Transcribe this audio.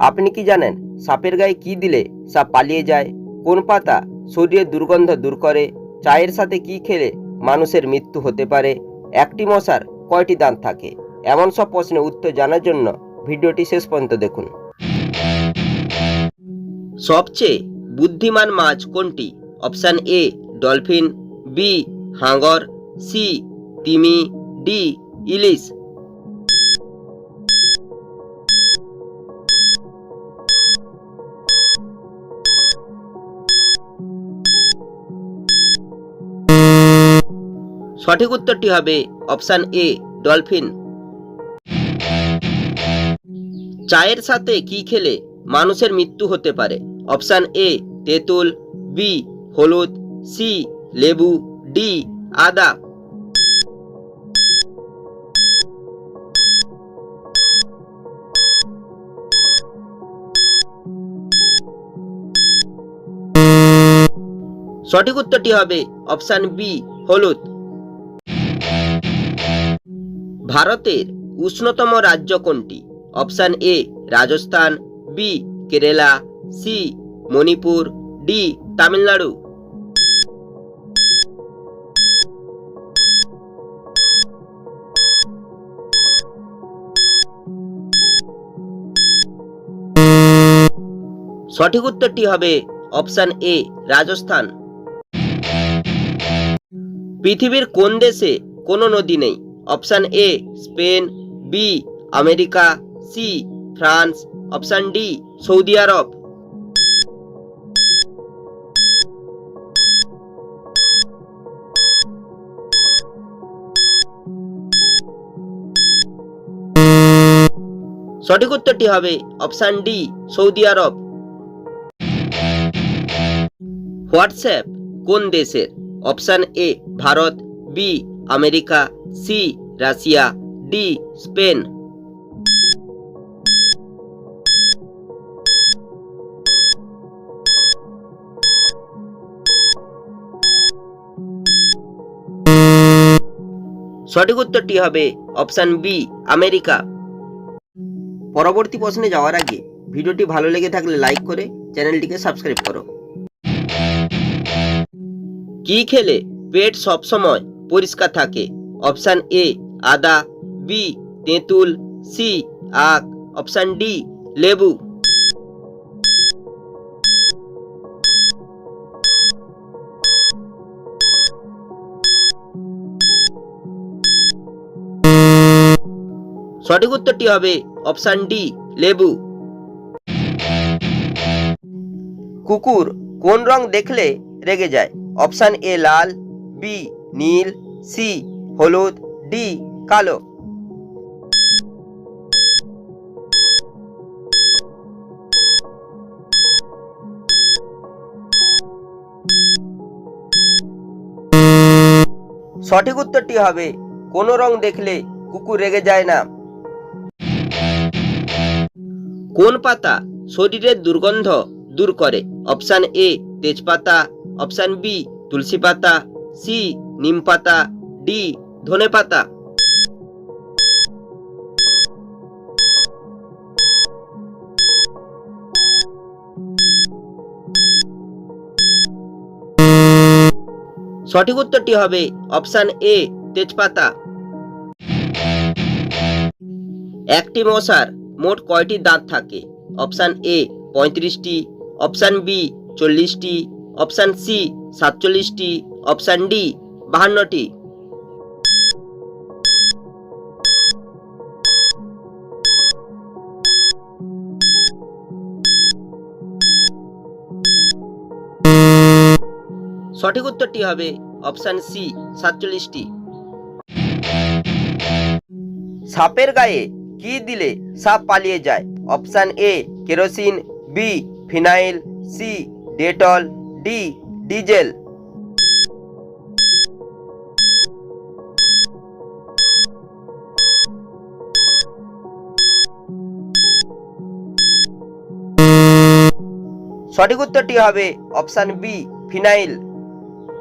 আপনি কি জানেন, সাপের গায়ে কি দিলে সাপ পালিয়ে যায়, কোন পাতা শরীরের দুর্গন্ধ দূর করে, চায়ের সাথে কি খেলে মানুষের মৃত্যু হতে পারে? একটি মশার কয়টি দাঁত থাকে? এমন সব প্রশ্নের উত্তর জানার জন্য ভিডিওটি শেষ পর্যন্ত দেখুন। সবচেয়ে বুদ্ধিমান মাছ কোনটি? অপশান এ, ডলফিন, বি হাঙর সি, তিমি, ডি, ইলিশ। সঠিক উত্তরটি হবে অপশান এ, ডলফিন। চায়ের সাথে কি খেলে মানুষের মৃত্যু হতে পারে? অপশান এ, তেঁতুল, বি, হলুদ, সি, লেবু, ডি, আদা। সঠিক উত্তরটি হবে অপশান বি, হলুদ। ভারতের উষ্ণতম রাজ্য কোনটি? Option A, Rajasthan, B, Kerala, C, Manipur, D, Tamil Nadu. সঠিক উত্তরটি হবে অপশান এ, রাজস্থান। পৃথিবীর কোন দেশে কোনো নদী নেই? Option A Spain B America C France option D Saudi Arab সঠিক উত্তরটি হবে option D Saudi Arab WhatsApp কোন দেশের? Option A Bharat. B America C Russia D Spain. সঠিক উত্তরটি হবে অপশান বি, আমেরিকা। পরবর্তী প্রশ্নে যাওয়ার আগে ভিডিওটি ভালো লেগে থাকলে লাইক করে চ্যানেলটিকে সাবস্ক্রাইব করো। কি খেলে পেট সবসময় পরিষ্কার থাকে। অপশান এ আদা বি তেঁতুল সি আখ। অপশান ডি লেবু। সঠিক উত্তরটি হবে অপশান ডি লেবু। কুকুর কোন রং দেখলে রেগে যায়? অপশান এ লাল বি নীল, সি, হলুদ, ডি, কালো। সঠিক উত্তরটি হবে, কোনো রং দেখলে কুকুর রেগে যায় না। কোন পাতা শরীরের দুর্গন্ধ দূর করে? অপশান এ, তেজপাতা, অপশান বি, তুলসী পাতা, সি নিম পাতা ডি ধনে পাতা সঠিক উত্তরটি হবে অপশান এ, তেজপাতা। একটি মশার মোট কয়টি দাঁত থাকে? অপশান এ, পঁয়ত্রিশটি। অপশান বি, চল্লিশটি। অপশান সি, সাতচল্লিশটি। অপশান ডি বাহান্নটি। সঠিক উত্তরটি হবে অপশান সি, সাতচল্লিশটি। সাপের গায়ে কি দিলে সাপ পালিয়ে যায়? Option A, kerosene, B, phenyl, C, Dettol, D, diesel. সঠিক উত্তরটি হবে অপশান বি ফিনাইল।